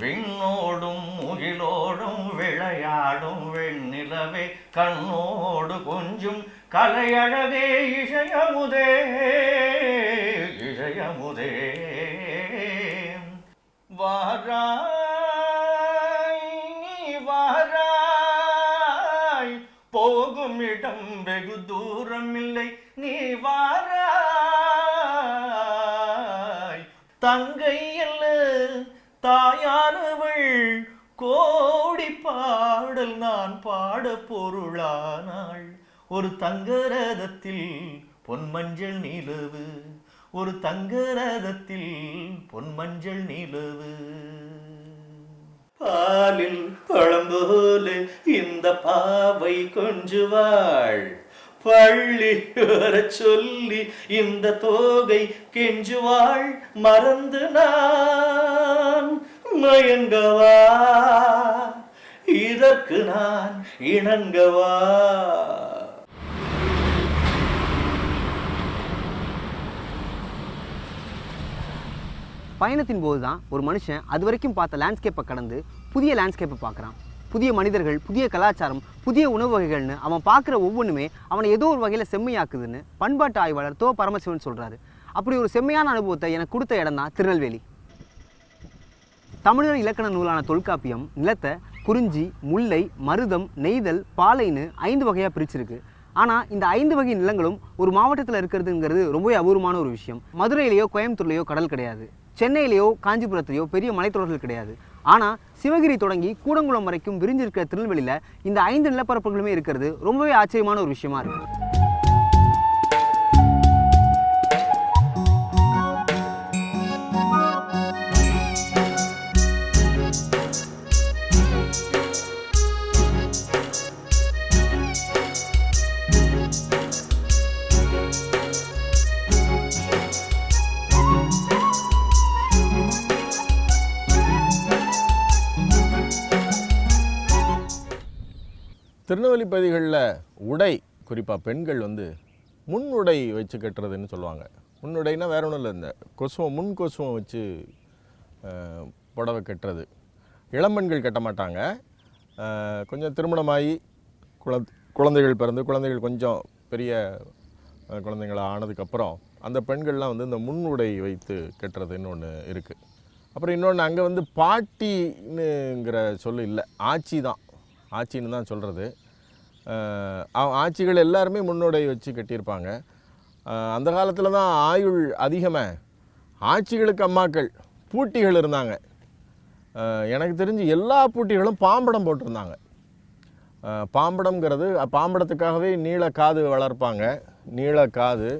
விண்ணோடும் முகிலோடும் விளையாடும் வெண்ணிலவே கண்ணோடு கொஞ்சும் கலையழகே இசையமுதே இசையமுதே. வாராய் நீ வாராய் போகும் இடம் வெகு தூரம் இல்லை நீ வாராய். தங்கை தாயானவள் கோடி பாடல் நான் பாட பொருளானாள். ஒரு தங்க ரதத்தில் பொன்மஞ்சள் நிலவு ஒரு தங்க ரதத்தில் பொன்மஞ்சள் நிலவு. பாலில் பழம்போல இந்த பாவை கொஞ்சுவாள். பள்ளி வர சொல்லி இந்த தோகை கெஞ்சுவாள். மறந்து நான் மயங்கவா? இதற்கு நான் இணங்கவா? பயணத்தின் போது தான் ஒரு மனுஷன் அது வரைக்கும் பார்த்த லேண்ட்ஸ்கேப்பை கடந்து புதிய லேண்ட்ஸ்கேப்பை பார்க்குறான். புதிய மனிதர்கள் புதிய கலாச்சாரம் புதிய உணவு வகைகள்னு அவன் பார்க்குற ஒவ்வொன்றுமே அவனை ஏதோ ஒரு வகையில் செம்மையாக்குதுன்னு பண்பாட்டு ஆய்வாளர் தோ பரமசிவன் சொல்கிறாரு அப்படி ஒரு செம்மையான அனுபவத்தை எனக்கு கொடுத்த இடம் தான் திருநெல்வேலி. தமிழர் இலக்கண நூலான தொல்காப்பியம் நிலத்தை குறிஞ்சி முல்லை மருதம் நெய்தல் பாலைன்னு ஐந்து வகையாக பிரிச்சிருக்கு. ஆனால் இந்த ஐந்து வகை நிலங்களும் ஒரு மாவட்டத்தில் இருக்கிறதுங்கிறது ரொம்பவே அபூர்வமான ஒரு விஷயம். மதுரையிலேயோ கோயம்புத்தூர்லேயோ கடல் கிடையாது. சென்னையிலேயோ காஞ்சிபுரத்திலேயோ பெரிய மலைத்தொடர்கள் கிடையாது. ஆனால் சிவகிரி தொடங்கி கூடங்குளம் வரைக்கும் விரிஞ்சிருக்கிற திருநெல்வேலியில் இந்த ஐந்து நிலப்பரப்புகளுமே இருக்கிறது ரொம்பவே ஆச்சரியமான ஒரு விஷயமா இருக்குது திருநெல்வேலி பகுதிகளில் உடை குறிப்பாக பெண்கள் வந்து முன் உடை வச்சு கட்டுறதுன்னு சொல்லுவாங்க. முன் உடைனா வேற ஒன்றும் இல்லை இந்த கொசுவம் முன் கொசுவம் வச்சு புடவை கட்டுறது. இளம்பெண்கள் கட்ட மாட்டாங்க. கொஞ்சம் திருமணமாகி குழ குழந்தைகள் பிறந்து குழந்தைகள் கொஞ்சம் பெரிய குழந்தைங்களா ஆனதுக்கப்புறம் அந்த பெண்கள்லாம் வந்து இந்த முன் உடை வைத்து கட்டுறதுன்னு ஒன்று இருக்குது அப்புறம் இன்னொன்று அங்கே வந்து பாட்டின்னுங்கிற சொல்லு இல்லை ஆட்சி தான். ஆட்சின்னு தான் சொல்கிறது ஆட்சிகள் எல்லாருமே முன்னோடை வச்சு கட்டியிருப்பாங்க. அந்த காலத்தில் தான் ஆயுள் அதிகமாக ஆட்சிகளுக்கு அம்மாக்கள் பூட்டிகள் இருந்தாங்க. எனக்கு தெரிஞ்சு எல்லா பூட்டிகளும் பாம்படம் போட்டிருந்தாங்க. பாம்படம்ங்கிறது பாம்படத்துக்காகவே நீள காது வளர்ப்பாங்க. நீள காது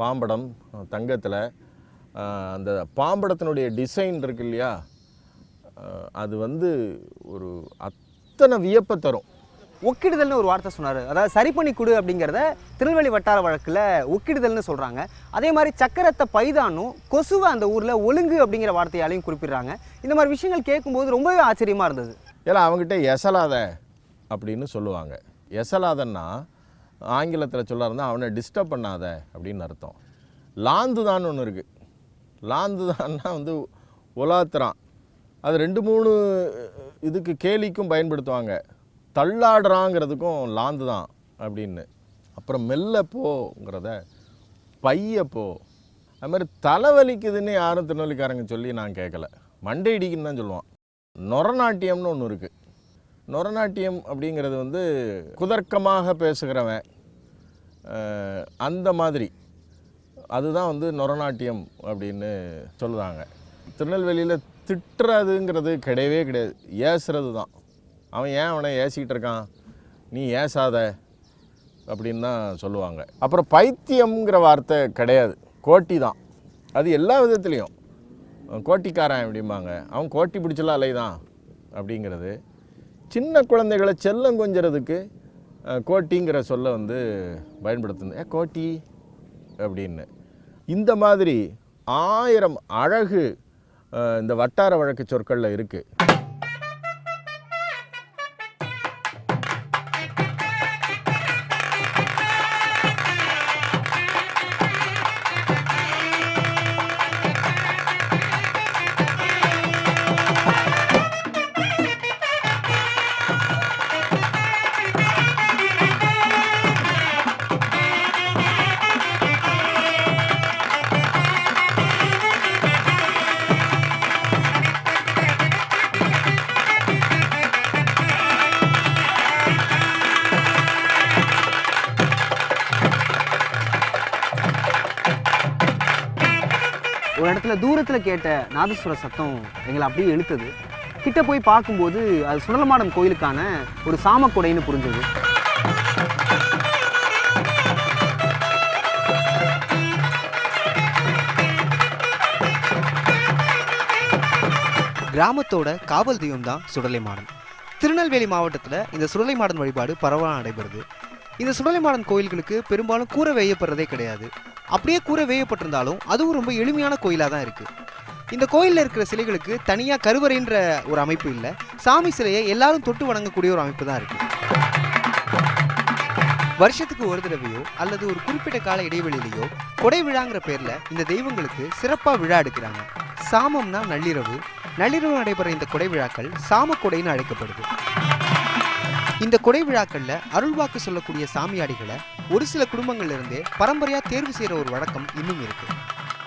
பாம்படம் தங்கத்தில். அந்த பாம்படத்தினுடைய டிசைன் இருக்கு இல்லையா? அது வந்து ஒரு அத்தனை வியப்பை தரும். ஒக்கிடுதல்னு ஒரு வார்த்தை சொன்னார். அதாவது சரி பண்ணி கொடு அப்படிங்கிறத திருநெல்வேலி வட்டார வழக்கில் ஒக்கிடுதல்னு சொல்கிறாங்க அதே மாதிரி சக்கரத்தை பைதானும் கொசுவை அந்த ஊரில் ஒழுங்கு அப்படிங்கிற வார்த்தையாலையும் குறிப்பிடுறாங்க. இந்த மாதிரி விஷயங்கள் கேட்கும்போது ரொம்பவே ஆச்சரியமாக இருந்தது. ஏன்னா அவங்ககிட்ட எசலாத அப்படின்னு சொல்லுவாங்க. எசலாதன்னா ஆங்கிலத்தில் சொல்ல இருந்தால் அவனை டிஸ்டர்ப் பண்ணாத அப்படின்னு அர்த்தம். லாந்து தான் ஒன்று இருக்குது லாந்து தான்னா வந்து உலாத்துறான். அது ரெண்டு மூணு இதுக்கு கேலிக்கும் பயன்படுத்துவாங்க. தள்ளாடுறாங்கிறதுக்கும் லாந்து தான் அப்படின்னு. அப்புறம் மெல்ல போங்கிறத பைய போ. அது மாதிரி தலைவலிக்குதுன்னு யாரும் திருநெல்வேலிக்காரங்க சொல்லி நான் கேட்கல மண்டை இடிக்குன்னு தான் சொல்லுவான். நொரநாட்டியம்னு ஒன்று இருக்குது நொரநாட்டியம் அப்படிங்கிறது வந்து குதர்க்கமாக பேசுகிறவன் அந்த மாதிரி. அதுதான் வந்து நொரநாட்டியம் அப்படின்னு சொல்லுவாங்க திருநெல்வேலியில் திட்டுறதுங்கிறது கிடையவே கிடையாது. ஏசுறது தான் அவன் ஏன் அவனை ஏசிக்கிட்டு இருக்கான்? நீ ஏசாத அப்படின்னு தான் சொல்லுவாங்க. அப்புறம் பைத்தியம்ங்கிற வார்த்தை கிடையாது. கோட்டி தான். அது எல்லா விதத்துலேயும். கோட்டிக்காரன் அப்படிம்பாங்க. அவன் கோட்டி பிடிச்சலாம் அலைதான் அப்படிங்கிறது. சின்ன குழந்தைகளை செல்லம் கொஞ்சறதுக்கு கோட்டிங்கிற சொல்ல வந்து பயன்படுத்துது. ஏ கோட்டி அப்படின்னு. இந்த மாதிரி ஆயிரம் அழகு இந்த வட்டார வழக்கு சொற்களில் இருக்குது இடத்துல தூரத்தில் கேட்ட நாதஸ்வர சத்தம் எங்களை அப்படியே இழுத்தது. கிட்ட போய் பார்க்கும்போது அது சுடலமாடன் கோயிலுக்கான ஒரு சாமக்கொடைன்னு புரிஞ்சது. கிராமத்தோட காவல் தெய்வம் தான் சுடலை மாடன் திருநெல்வேலி மாவட்டத்தில் இந்த சுடலை மாடன் வழிபாடு பரவலாக நடைபெறுது. இந்த சுடலை மாடன் கோயில்களுக்கு பெரும்பாலும் கூரை வேயப்படுறதே கிடையாது. அப்படியே கூரை வேயப்பட்டிருந்தாலும் அதுவும் ரொம்ப எளிமையான கோயிலாக தான் இருக்குது இந்த கோயிலில் இருக்கிற சிலைகளுக்கு தனியாக கருவறைன்ற ஒரு அமைப்பு இல்லை. சாமி சிலையை எல்லாரும் தொட்டு வணங்கக்கூடிய ஒரு அமைப்பு தான் இருக்குது வருஷத்துக்கு ஒரு தடவையோ அல்லது ஒரு குறிப்பிட்ட கால இடைவெளியிலையோ கொடை விழாங்கிற பேர்ல இந்த தெய்வங்களுக்கு சிறப்பாக விழா எடுக்கிறாங்க. சாமம்னா நள்ளிரவு. நள்ளிரவு நடைபெற இந்த கொடை விழாக்கள் சாம கொடைன்னு அழைக்கப்படுது. இந்த கொடை விழாக்கள்ல அருள்வாக்கு சொல்லக்கூடிய சாமியாடிகளை ஒரு சில குடும்பங்கள்ல இருந்தே பரம்பரையா தேர்வு செய்யற ஒரு வழக்கம் இன்னும் இருக்கு.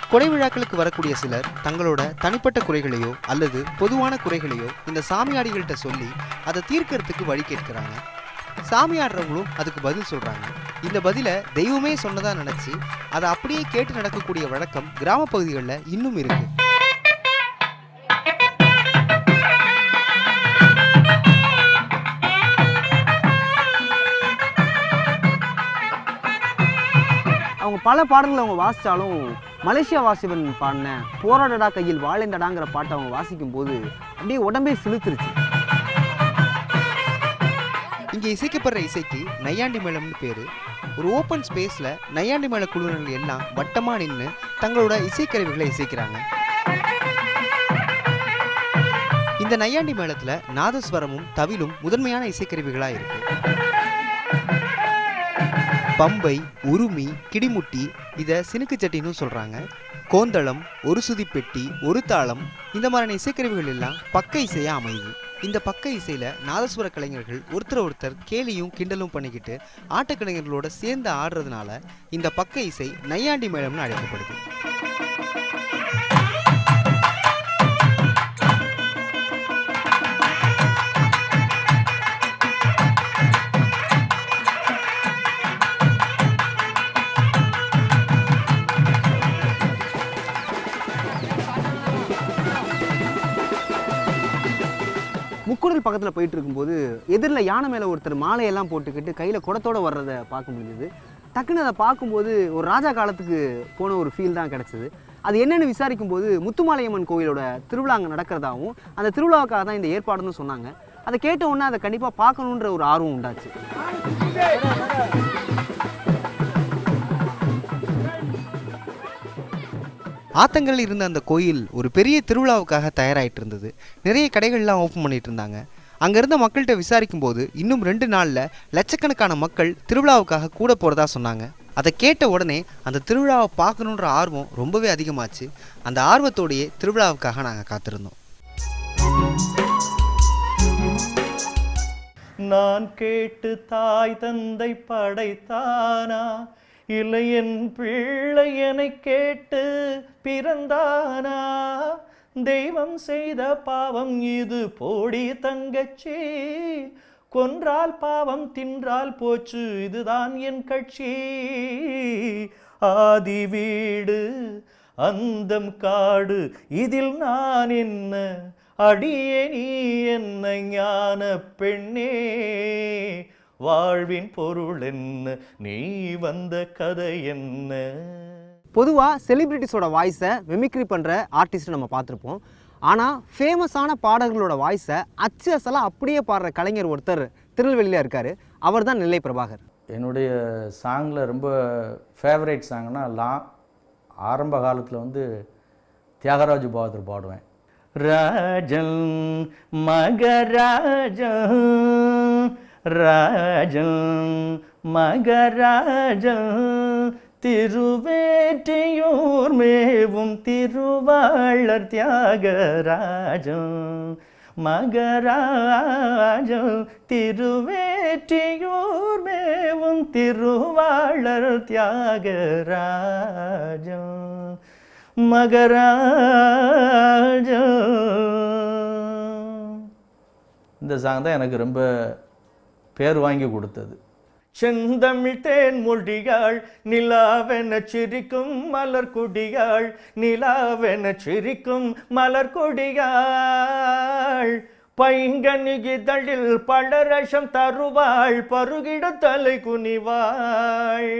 கொடை விழாக்களுக்கு வரக்கூடிய சிலர் தங்களோட தனிப்பட்ட குறைகளையோ அல்லது பொதுவான குறைகளையோ இந்த சாமியாடிகள்கிட்ட சொல்லி அதை தீர்க்கறதுக்கு வழி கேட்கிறாங்க. சாமியாடுறவங்களும் அதுக்கு பதில் சொல்றாங்க. இந்த பதிலை தெய்வமே சொன்னதா நினைச்சு அதை அப்படியே கேட்டு நடக்கக்கூடிய வழக்கம் கிராம பகுதிகளில் இன்னும் இருக்கு. அவங்க பல பாடல்களை அவங்க வாசித்தாலும் மலேசியா வாசிவன் பாடின போராடடா கையில் வாழைந்தடாங்கிற பாட்டை அவங்க வாசிக்கும் போது அப்படியே உடம்பே சிலுத்துருச்சு இங்கே இசைக்கப்படுற இசைக்கு நையாண்டி மேளம்னு பேர். ஒரு ஓப்பன் ஸ்பேஸில் நையாண்டி மேள குழுவினர்கள் எல்லாம் வட்டமாக நின்று தங்களோட இசைக்கருவிகளை இசைக்கிறாங்க. இந்த நையாண்டி மேளத்தில் நாதஸ்வரமும் தவிலும் முதன்மையான இசைக்கருவிகளாக இருக்குது பம்பை உருமி கிடிமுட்டி இதை சினுக்கு சட்டின்னு சொல்கிறாங்க கோந்தளம் ஒரு சுதி பெட்டி ஒரு தாளம் இந்த மாதிரியான இசைக்கருவிகள் எல்லாம் பக்க இசையாக அமையுது. இந்த பக்க இசையில் நாதஸ்வர கலைஞர்கள் ஒருத்தர் ஒருத்தர் கேலியும் கிண்டலும் பண்ணிக்கிட்டு ஆட்டக்கலைஞர்களோட சேர்ந்து ஆடுறதுனால இந்த பக்க இசை நையாண்டி மேளம்னு அழைக்கப்படுது. கடல் பக்கத்தில் போயிட்டு இருக்கும்போது எதிரில் யானை மேலே ஒருத்தர் மாலையெல்லாம் போட்டுக்கிட்டு கையில் குடத்தோட வர்றதை பார்க்க முடிஞ்சது. டக்குன்னு அதை பார்க்கும்போது ஒரு ராஜா காலத்துக்கு போன ஒரு ஃபீல் தான் கிடச்சிது. அது என்னென்னு விசாரிக்கும்போது முத்துமாலையம்மன் கோயிலோட திருவிழா அங்கே நடக்கிறதாவும் அந்த திருவிழாவுக்காக தான் இந்த ஏற்பாடுன்னு சொன்னாங்க. அதை கேட்ட உடனே அதை கண்டிப்பாக பார்க்கணுன்ற ஒரு ஆர்வம் உண்டாச்சு. ஆத்தங்கரில் இருந்த அந்த கோயில் ஒரு பெரிய திருவிழாவுக்காக தயாராகிட்டு இருந்தது. நிறைய கடைகள்லாம் ஓப்பன் பண்ணிட்டு இருந்தாங்க. அங்கே இருந்த மக்கள்கிட்ட விசாரிக்கும் போது இன்னும் ரெண்டு நாளில் லட்சக்கணக்கான மக்கள் திருவிழாவுக்காக கூட போகிறதா சொன்னாங்க. அதை கேட்ட உடனே அந்த திருவிழாவை பார்க்கணுன்ற ஆர்வம் ரொம்பவே அதிகமாச்சு. அந்த ஆர்வத்தோடையே திருவிழாவுக்காக நாங்கள் காத்திருந்தோம். நான் கேட்டு தாய் தந்தை படைத்தானா? இளையன் பிள்ளையனை கேட்டு பிறந்தானா? தெய்வம் செய்த பாவம் இது போடி தங்கச்சி. கொன்றால் பாவம் தின்றால் போச்சு இதுதான் என் கட்சி. ஆதி வீடு அந்தம் காடு இதில் நான் என்ன? அடியே நீ என்ன ஞான பெண்ணே? வாழ்வின் பொருள் என்ன? நீ வந்த கதை என்ன? பொதுவாக செலிபிரிட்டிஸோட வாய்ஸை மிமிக்ரி பண்ணுற ஆர்டிஸ்ட்டை நம்ம பார்த்துருப்போம். ஆனால் ஃபேமஸான பாடகர்களோட வாய்ஸை அச்சு அசலாக அப்படியே பாடுற கலைஞர் ஒருத்தர் திருநெல்வேலியில் இருக்கார். அவர் தான் நெல்லை பிரபாகர். என்னுடைய சாங்கில் ரொம்ப ஃபேவரட் சாங்னா லா ஆரம்ப காலத்தில் வந்து தியாகராஜ பகதூர் பாடுவேன். ராஜன் மகராஜன் ராஜன் மகராஜன் திருவேற்றியூர் மேவும் திருவாளர் தியாகராஜன் மகராஜன் திருவேற்றியூர் மேவும் திருவாளர் தியாகராஜன் மகராஜ இந்த சாங் தான் எனக்கு ரொம்ப பேர் வாங்கி கொடுத்தது. செந்தமிழ் தேன் மொழியாள் நிலாவென சிரிக்கும் மலர் கொடியாள் நிலாவென சிரிக்கும் மலர் கொடியாள். பைங்கனிகிதழில் பழரசம் தருவாள் பருகிட தலை குனிவாள்.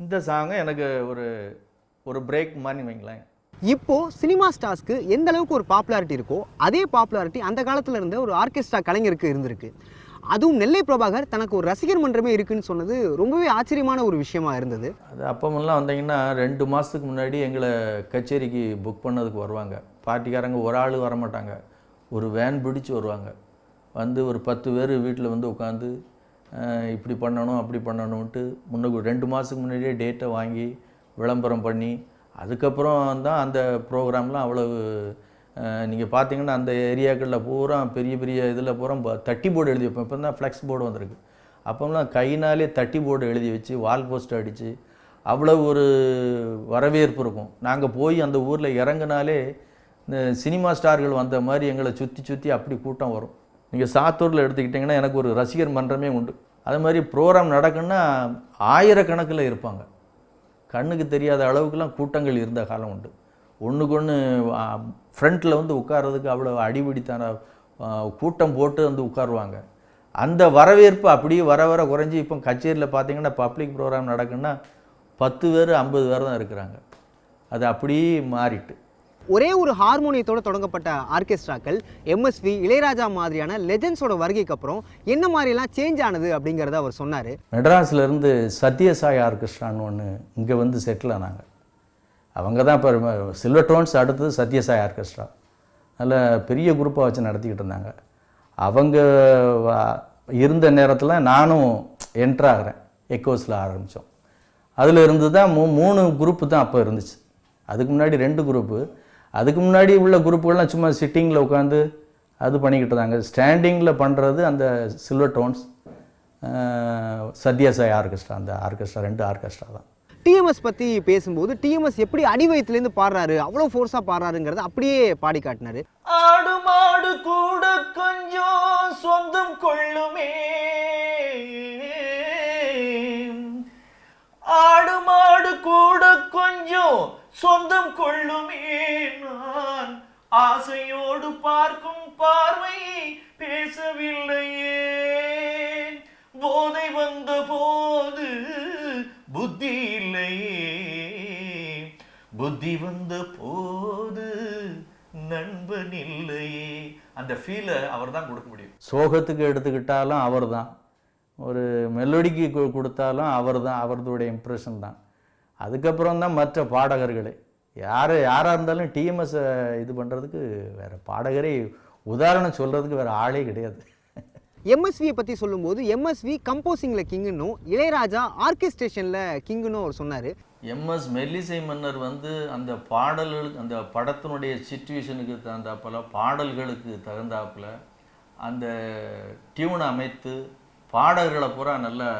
இந்த சாங் எனக்கு ஒரு ஒரு பிரேக் மாதிரி வைங்களேன். இப்போ சினிமா ஸ்டார்ஸ்க்கு எந்த அளவுக்கு ஒரு பாப்புலாரிட்டி இருக்கோ அதே பாப்புலாரிட்டி அந்த காலத்துல இருந்த ஒரு ஆர்கெஸ்ட்ரா கலைஞருக்கு இருந்திருக்கு. அதுவும் நெல்லை பிரபாகர் தனக்கு ஒரு ரசிகர் மன்றமே இருக்குன்னு சொன்னது ரொம்பவே ஆச்சரியமான ஒரு விஷயமா இருந்தது. அது அப்பமெல்லாம் வந்தீங்கன்னா ரெண்டு மாதத்துக்கு முன்னாடி எங்களை கச்சேரிக்கு புக் பண்ணதுக்கு வருவாங்க. பார்ட்டிக்காரங்க ஒரு ஆள் வரமாட்டாங்க. ஒரு வேன் பிடிச்சி வருவாங்க. வந்து ஒரு பத்து பேர் வீட்டில் வந்து உட்காந்து இப்படி பண்ணணும் அப்படி பண்ணணுன்ட்டு முன்ன ரெண்டு மாதத்துக்கு முன்னாடியே டேட்டை வாங்கி விளம்பரம் பண்ணி அதுக்கப்புறம் தான் அந்த ப்ரோக்ராம்லாம் அவ்வளவு நீங்கள் பார்த்தீங்கன்னா அந்த ஏரியாக்களில் பூரா பெரிய பெரிய இதில் பூரா ப- தட்டி போர்டு எழுதி வைப்போம். இப்போ தான் ஃப்ளெக்ஸ் போர்டு வந்திருக்கு. அப்போல்லாம் கையினாலே தட்டி போர்டு எழுதி வச்சு வால் போஸ்ட் அடித்து அவ்வளோ ஒரு வரவேற்பு இருக்கும். நாங்கள் போய் அந்த ஊரில் இறங்குனாலே இந்த சினிமா ஸ்டார்கள் வந்த மாதிரி எங்களை சுற்றி சுற்றி அப்படி கூட்டம் வரும். நீங்கள் சாத்தூரில் எடுத்துக்கிட்டிங்கன்னா எனக்கு ஒரு ரசிகர் மன்றமே உண்டு. அது மாதிரி ப்ரோக்ராம் நடக்குன்னா ஆயிரக்கணக்கில் இருப்பாங்க. கண்ணுக்கு தெரியாத அளவுக்குலாம் கூட்டங்கள் இருந்த காலம் உண்டு. ஒன்றுக்கு ஒன்று ஃப்ரண்ட்டில் வந்து உட்கார்றதுக்கு அவ்வளோ அடிபிடித்தான கூட்டம் போட்டு வந்து உட்காருவாங்க. அந்த வரவேற்பு அப்படியே வர வர குறைஞ்சி இப்போ கச்சேரியில் பார்த்தீங்கன்னா பப்ளிக் ப்ரோக்ராம் நடக்குன்னா பத்து பேர் ஐம்பது பேர் தான் இருக்கிறாங்க. அது அப்படியே மாறிட்டு. ஒரே ஒரு ஹார்மோனியத்தோட தொடங்கப்பட்ட ஆர்கெஸ்ட்ராக்கள் எம்எஸ்வி இளையராஜா மாதிரியான லெஜெண்ட்ஸோட வருகைக்கு அப்புறம் என்ன மாதிரிலாம் சேஞ்ச் ஆனது அப்படிங்கிறத அவர் சொன்னார். மெட்ராஸ்ல இருந்து சத்யசாய் ஆர்கெஸ்ட்ரான்னு ஒன்று இங்கே வந்து செட்டில் ஆனாங்க. அவங்க தான் இப்போ சில்வர் டோன்ஸ் அடுத்தது சத்யசாய் ஆர்கெஸ்ட்ரா நல்ல பெரிய குரூப்பாக வச்சு நடத்திக்கிட்டு இருந்தாங்க. அவங்க இருந்த நேரத்தில் நானும் என்ட்ராகிறேன் எக்கோஸில் ஆரம்பித்தோம் அதில் இருந்து தான் மூ மூணு குரூப்பு தான் அப்போ இருந்துச்சு. அதுக்கு முன்னாடி ரெண்டு குரூப்பு அதுக்கு முன்னாடி உள்ள குரூப்புகள்லாம் சும்மா சிட்டிங்கில் உட்காந்து அது பண்ணிக்கிட்டு இருந்தாங்க. ஸ்டாண்டிங்கில் பண்ணுறது அந்த சில்வர் டோன்ஸ் சத்யாசாய் ஆர்கெஸ்ட்ரா அந்த ஆர்கெஸ்ட்ரா ரெண்டு ஆர்கெஸ்ட்ரா தான். டிஎம்எஸ் பற்றி பேசும்போது டிஎம்எஸ் எப்படி அடிவயத்துலேருந்து பாடுறாரு அவ்வளோ ஃபோர்ஸாக பாடுறாருங்கிறத அப்படியே பாடி காட்டினாரு. ஆடு மாடு கூட கொஞ்சம் சொந்தம் கொள்ளுமே. ஆடு மாடு கூட கொஞ்சம் சொந்தம் கொள்ளுமே. நான் ஆசையோடு பார்க்கும் பார்வை பேசவில்லை. புத்தி இல்லையே புத்தி வந்த போது நண்பன் இல்லையே. அந்த ஃபீலை அவர் தான் கொடுக்க முடியும். சோகத்துக்கு எடுத்துக்கிட்டாலும் அவர் தான் ஒரு மெலோடிக்கு கொடுத்தாலும் அவர் தான் அவரதுடைய இம்ப்ரெஷன் தான். அதுக்கப்புறம் தான் மற்ற பாடகர்களே. யார் யாராக இருந்தாலும் டிஎம்எஸை இது பண்ணுறதுக்கு வேறு பாடகரே உதாரணம் சொல்கிறதுக்கு வேறு ஆளே கிடையாது. எம்எஸ்வியை பற்றி சொல்லும்போது எம்எஸ்வி கம்போசிங்கில் கிங்குன்னும் இளையராஜா ஆர்கெஸ்ட்ரேஷனில் கிங்குன்னு அவர் சொன்னார். எம்எஸ் மெல்லிசை மன்னர் வந்து அந்த பாடல்களுக்கு அந்த படத்தினுடைய சுச்சுவேஷனுக்கு தகுந்தாப்பில் பாடல்களுக்கு தகுந்தாப்புல அந்த டியூனை அமைத்து பாடல்களை பூரா நல்லா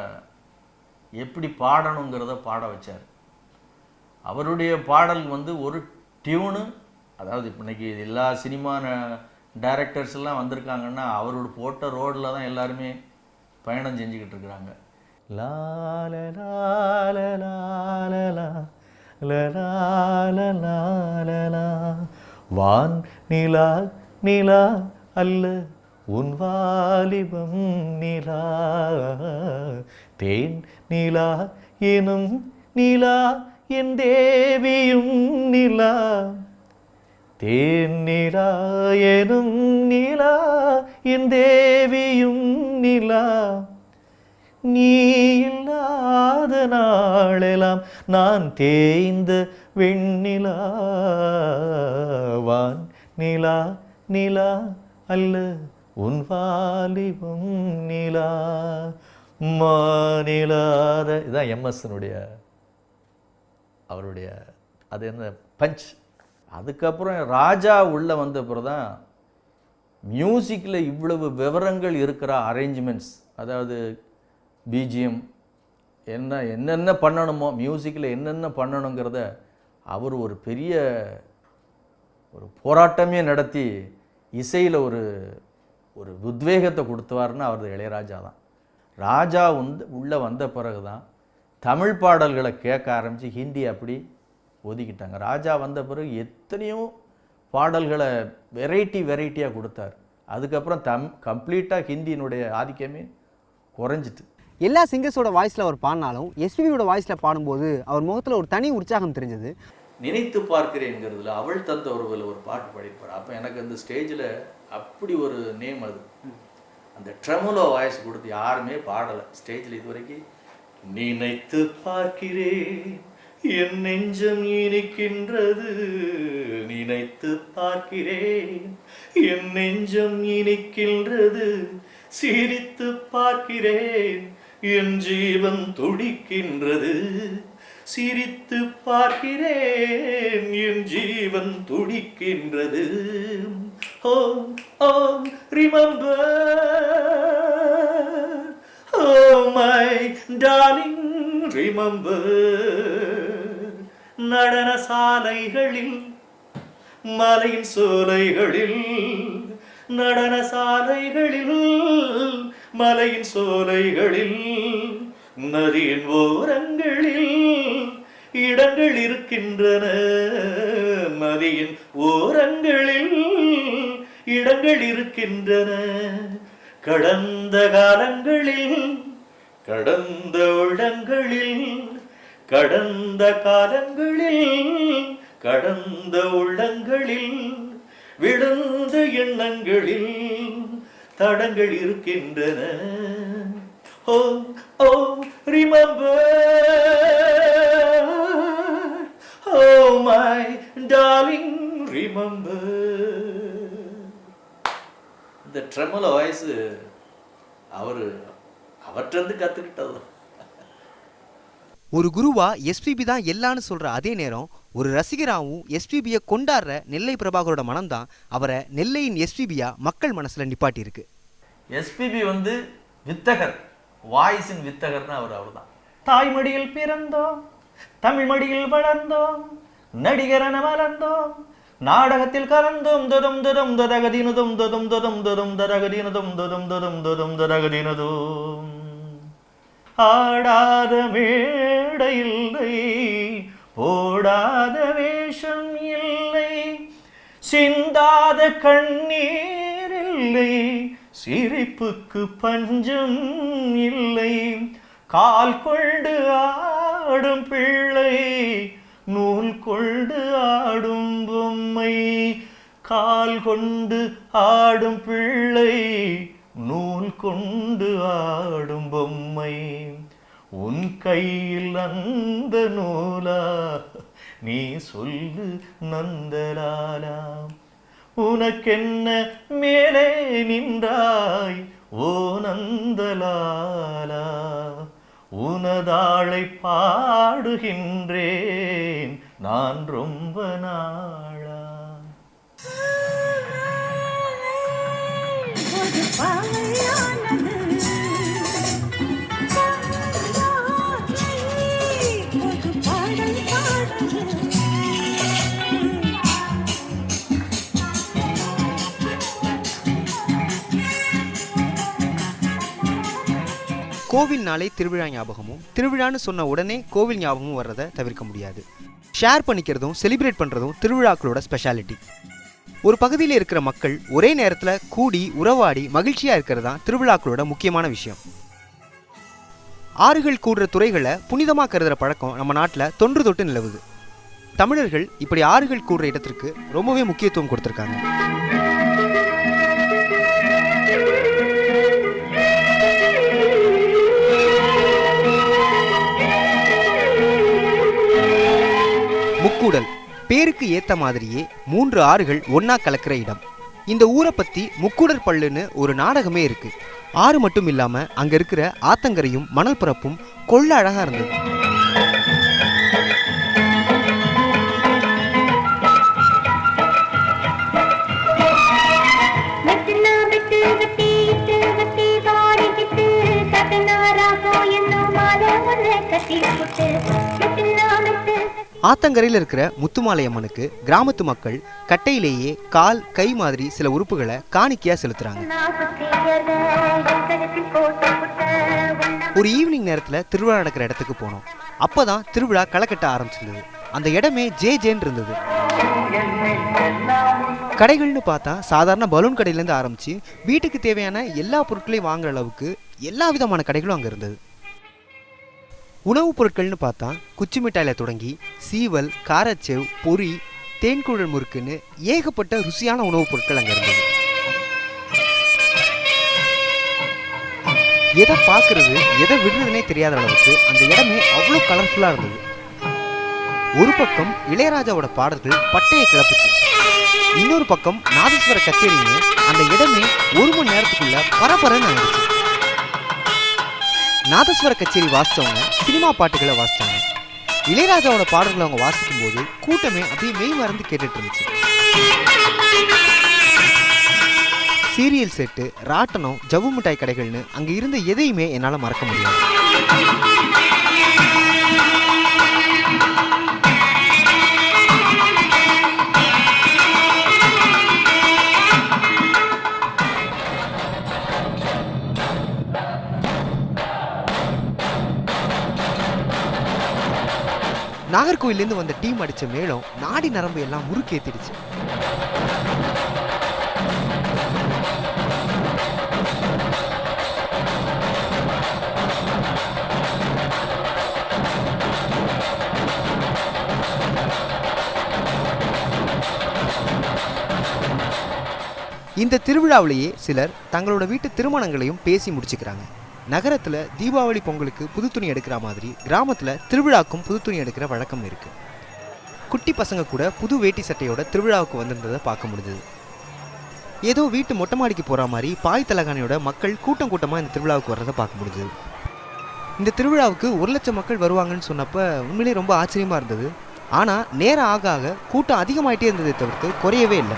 எப்படி பாடணுங்கிறத பாட வச்சார். அவருடைய பாடல் வந்து ஒரு டியூனு அதாவது இப்போ இன்றைக்கி எல்லா சினிமா டைரக்டர்ஸ் எல்லாம் வந்திருக்காங்கன்னா அவரோட போட்ட ரோடில் தான் எல்லாருமே பயணம் செஞ்சுக்கிட்டு இருக்கிறாங்க லா ல லால வான் நிலா நிலா அல்ல உன் வாலிபம் நிலா தேன் நிலா எனும் நிலா என் தேவியும் நிலா தேன்னிலா எனும் நிலா என் தேவியும் நிலா. நீ இல்லாத நாளெல்லாம் நான் தேய்ந்த வெண்ணிலா வான் நிலா நிலா அல்ல உன் வாலிபம் நிலா. மாநிலாத இதுதான் எம்எஸ்னுடைய அவருடைய அது என்ன பஞ்ச். அதுக்கப்புறம் ராஜா உள்ளே வந்த தான் மியூசிக்கில் இவ்வளவு விவரங்கள் இருக்கிற அரேஞ்ச்மெண்ட்ஸ் அதாவது பிஜிஎம் என்ன என்னென்ன பண்ணணுமோ மியூசிக்கில் என்னென்ன பண்ணணுங்கிறத அவர் ஒரு பெரிய ஒரு போராட்டமே நடத்தி இசையில் ஒரு ஒரு உத்வேகத்தை கொடுத்தவாருன்னா அவரது இளையராஜா தான். ராஜா வந்து உள்ளே வந்த பிறகு தான் தமிழ் பாடல்களை கேட்க ஆரம்பித்து ஹிந்தி அப்படி ஒதுக்கிட்டாங்க. ராஜா வந்த பிறகு எத்தனையோ பாடல்களை வெரைட்டி வெரைட்டியாக கொடுத்தார். அதுக்கப்புறம் தம் கம்ப்ளீட்டாக ஹிந்தியினுடைய ஆதிக்கமே குறைஞ்சிட்டு. எல்லா சிங்கர்ஸோட வாய்ஸில் அவர் பாடினாலும் எஸ்பிபியோட வாய்ஸில் பாடும்போது அவர் முகத்தில் ஒரு தனி உற்சாகம் தெரிஞ்சது. நினைத்து பார்க்கிறேங்கிறதுல அவள் தந்த உறவில் ஒரு பாட்டு பாடியிருப்பார். அப்போ எனக்கு அந்த ஸ்டேஜில் அப்படி ஒரு நேம் அது. அந்த ட்ரெமுலோ வாய்ஸ் கொடுத்து யாருமே பாடலை. ஸ்டேஜில் இது வரைக்கும் நினைத்து பார்க்கிறேன் என் நெஞ்சம் இனிக்கின்றது நினைத்து பார்க்கிறேன். என் நெஞ்சம் இனிக்கின்றது சிரித்து பார்க்கிறேன். என் ஜீவன் துடிக்கின்றது சிரித்து பார்க்கிறேன். என் ஜீவன் துடிக்கின்றது. ஓம் ஓம் remember. Oh my darling remember. நடன சாலைகளில் மலையின் சோலைகளில் நடன சாலைகளில் மலையின் சோலைகளில் நதியின் ஓரங்களில் இடங்கள் இருக்கின்றன. நதியின் ஓரங்களில் இடங்கள் இருக்கின்றன. கடந்த காலங்களில் கடந்த உள்ளங்களில் கடந்த காலங்களில் கடந்த உள்ளங்களில் விழுந்த எண்ணங்களில் தடங்கள் இருக்கின்றன. Oh oh remember oh my darling remember இந்த ட்ரெமல வாய்ஸு அவர் அவற்றிருந்து கற்றுக்கிட்டது ஒரு குருவா எஸ்பிபி தான் எல்லான்னு சொல்ற அதே நேரம் ஒரு ரசிகராகவும் எஸ்பிபியை கொண்டாடுற நெல்லை பிரபாகரோட மனம்தான் அவரை நெல்லையின் எஸ்பிபியா மக்கள் மனசுல நிப்பாட்டி இருக்கு எஸ்பிபி வந்து வித்தகர் வாய்ஸின் வித்தகர்னு அவர் அவர்தான். தாய்மடியில் பிறந்தோம் தமிழ் மடியில் வளர்ந்தோம் நடிகரென மலர்ந்தோம் நாடகத்தில் கலந்தோம் துதம் துதம் தரகதினதும் துதம் துதம் துதம் தரகதினதும் துதம் துதம் துதம் தரகதினதும் ஆடாத மேடை இல்லை போடாத வேஷம் இல்லை சிந்தாத கண்ணீர் இல்லை சிரிப்புக்கு பஞ்சம் இல்லை. கால் கொண்டு ஆடும் பிள்ளை நூல் கொண்டு ஆடும் பொம்மை கால் கொண்டு ஆடும் பிள்ளை நூல் கொண்டு ஆடும் பொம்மை. உன் கையில் அந்த நூலா? நீ சொல்லு நந்தலாலா. உனக்கென்ன மேலே நின்றாய் ஓ நந்தலாலா? உனதாளை பாடுகின்றேன் நான் ரொம்ப நாளா கோவில் நாளே திருவிழா ஞாபகமும் திருவிழான்னு சொன்ன உடனே கோவில் ஞாபகமும் வர்றதை தவிர்க்க முடியாது. ஷேர் பண்ணிக்கிறதும் செலிப்ரேட் பண்ணுறதும் திருவிழாக்களோட ஸ்பெஷாலிட்டி ஒரு பகுதியில் இருக்கிற மக்கள் ஒரே நேரத்தில் கூடி உறவாடி மகிழ்ச்சியாக இருக்கிறது தான் திருவிழாக்களோட முக்கியமான விஷயம். ஆறுகள் கூடுற துறைகளை புனிதமாக கருதுகிற பழக்கம் நம்ம நாட்டில் தொன்று தொட்டு நிலவுது. தமிழர்கள் இப்படி ஆறுகள் கூடுற இடத்திற்கு ரொம்பவே முக்கியத்துவம் கொடுத்துருக்காங்க. பேருக்கு ஏத்த மாதிரியே மூன்று ஆறுகள் ஒன்னா கலக்கிற இடம். இந்த ஊரை பத்தி முக்கூடர் பள்ளுன்னு ஒரு நாடகமே இருக்கு. ஆறு மட்டும் இல்லாம அங்க இருக்கிற ஆத்தங்கரையும் மணல் பரப்பும் கொள்ள அழகா இருந்தது. ஆத்தங்கரையில் இருக்கிற முத்துமாலையம்மனுக்கு கிராமத்து மக்கள் கட்டையிலேயே கால் கை மாதிரி சில உறுப்புகளை காணிக்கையா செலுத்துறாங்க. ஒரு ஈவினிங் நேரத்தில் திருவிழா நடக்கிற இடத்துக்கு போனோம். அப்போதான் திருவிழா களைக்கட்ட ஆரம்பிச்சிருந்தது. அந்த இடமே ஜே ஜேன்னு இருந்தது. கடைகள்னு பார்த்தா சாதாரண பலூன் கடையிலேருந்து ஆரம்பித்து வீட்டுக்கு தேவையான எல்லா பொருட்களையும் வாங்குற அளவுக்கு எல்லா விதமான கடைகளும் அங்கே இருந்தது. உணவுப் பொருட்கள்னு பார்த்தா குச்சி மிட்டாயில தொடங்கி சீவல் காரச்சேவ் பொரி தேன்குழல் முறுக்குன்னு ஏகப்பட்ட ருசியான உணவுப் பொருட்கள் அங்கே இருந்தது. எதை பார்க்கறது எதை விடுறதுனே தெரியாத அளவுக்கு அந்த இடமே அவ்வளோ கலர்ஃபுல்லாக இருந்தது. ஒரு பக்கம் இளையராஜாவோட பாடல்கள் பட்டையை கிளப்புச்சு. இன்னொரு பக்கம் நாதீஸ்வர கச்சேரின்னு அந்த இடமே ஒரு மணி நேரத்துக்குள்ள பரபரன்னு ஆயிடுச்சு. நாதஸ்வர கச்சேரி வாசிச்சவங்க சினிமா பாட்டுகளை வாசிச்சாங்க. இளையராஜாவோட பாடல்களை அவங்க வாசிக்கும் போது கூட்டமே அப்படியே மெய் மறந்து கேட்டுட்டு இருந்துச்சு. சீரியல் செட்டு ராட்டனம் ஜவ்வு மிட்டாய் கடைகள்னு அங்கே இருந்த எதையுமே என்னால் மறக்க முடியாது. நாகர்கோயிலேருந்து வந்த டீம் அடித்த மேலும் நாடி நரம்பு எல்லாம் முறுக்கேத்திடுச்சு இந்த திருவிழாவிலேயே சிலர் தங்களோட வீட்டு திருமணங்களையும் பேசி முடிச்சுக்கிறாங்க. நகரத்தில் தீபாவளி பொங்கலுக்கு புது துணி எடுக்கிற மாதிரி கிராமத்தில் திருவிழாக்கும் புது துணி எடுக்கிற வழக்கம் இருக்கு. குட்டி பசங்க கூட புது வேட்டி சட்டையோட திருவிழாவுக்கு வந்திருந்ததை பார்க்க முடிஞ்சது. ஏதோ வீட்டு மொட்டை மாடிக்கு போகிற மாதிரி பாய் தலகாணியோட மக்கள் கூட்டம் கூட்டமாக இந்த திருவிழாவுக்கு வர்றதை பார்க்க முடிஞ்சது. இந்த திருவிழாவுக்கு ஒரு லட்சம் மக்கள் வருவாங்கன்னு சொன்னப்போ உண்மையிலேயே ரொம்ப ஆச்சரியமாக இருந்தது. ஆனால் நேரம் ஆக ஆக கூட்டம் அதிகமாயிட்டே இருந்ததை தவிர்த்து குறையவே இல்லை.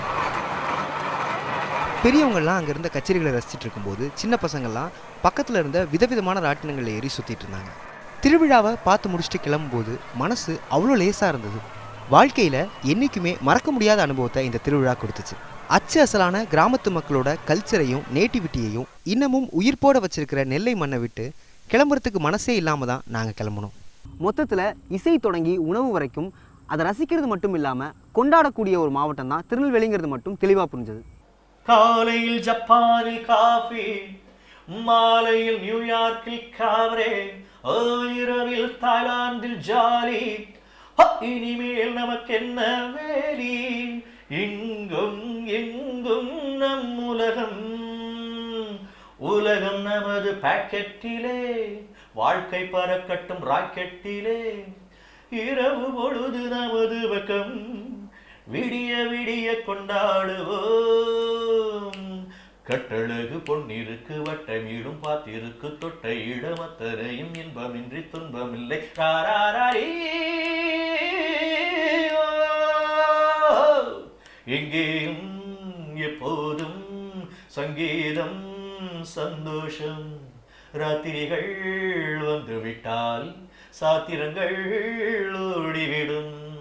பெரியவங்கள்லாம் அங்கே இருந்த கச்சேரிகளை ரசிச்சுட்டு இருக்கும்போது சின்ன பசங்கள்லாம் பக்கத்தில் இருந்த விதவிதமான ராட்டினங்களில் ஏறி சுற்றிட்டு இருந்தாங்க. திருவிழாவை பார்த்து முடிச்சுட்டு கிளம்பும்போது மனசு அவ்வளோ லேசாக இருந்தது. வாழ்க்கையில் என்றைக்குமே மறக்க முடியாத அனுபவத்தை இந்த திருவிழா கொடுத்துச்சு. அச்சு அசலான கிராமத்து மக்களோட கல்ச்சரையும் நேட்டிவிட்டியையும் இன்னமும் உயிர்ப்போட வச்சிருக்கிற நெல்லை மண்ணை விட்டு கிளம்புறதுக்கு மனசே இல்லாமல் தான் நாங்கள் கிளம்புனோம். மொத்தத்தில் இசை தொடங்கி உணவு வரைக்கும் அதை ரசிக்கிறது மட்டும் இல்லாமல் கொண்டாடக்கூடிய ஒரு மாவட்டம் தான் திருநெல்வேலிங்கிறது மட்டும் தெளிவாக புரிஞ்சது. காலையில் ஜப்பானில் காஃபி மாலையில் நியூயார்க்கில் காவரே இரவில் தாய்லாந்தில் ஜாலி. இனிமேல் நமக்கு என்ன வேலி? இங்கும் எங்கும் நம் உலகம். உலகம் நமது பாக்கெட்டிலே வாழ்க்கை பறக்கட்டும் ராக்கெட்டிலே. இரவு பொழுது நமது பக்கம் விடிய விடிய கொண்டாடுவோம். கட்டழகு பொன்னிருக்கு வட்டமீடும் பாத்திருக்கு தொட்ட இடமத்தரையும் இன்பமின்றி துன்பமில்லை. ராராராரீ. எங்கேயும் எப்போதும் சங்கீதம் சந்தோஷம் ராத்திரிகள் வந்துவிட்டால் சாத்திரங்கள் ஓடிவிடும்.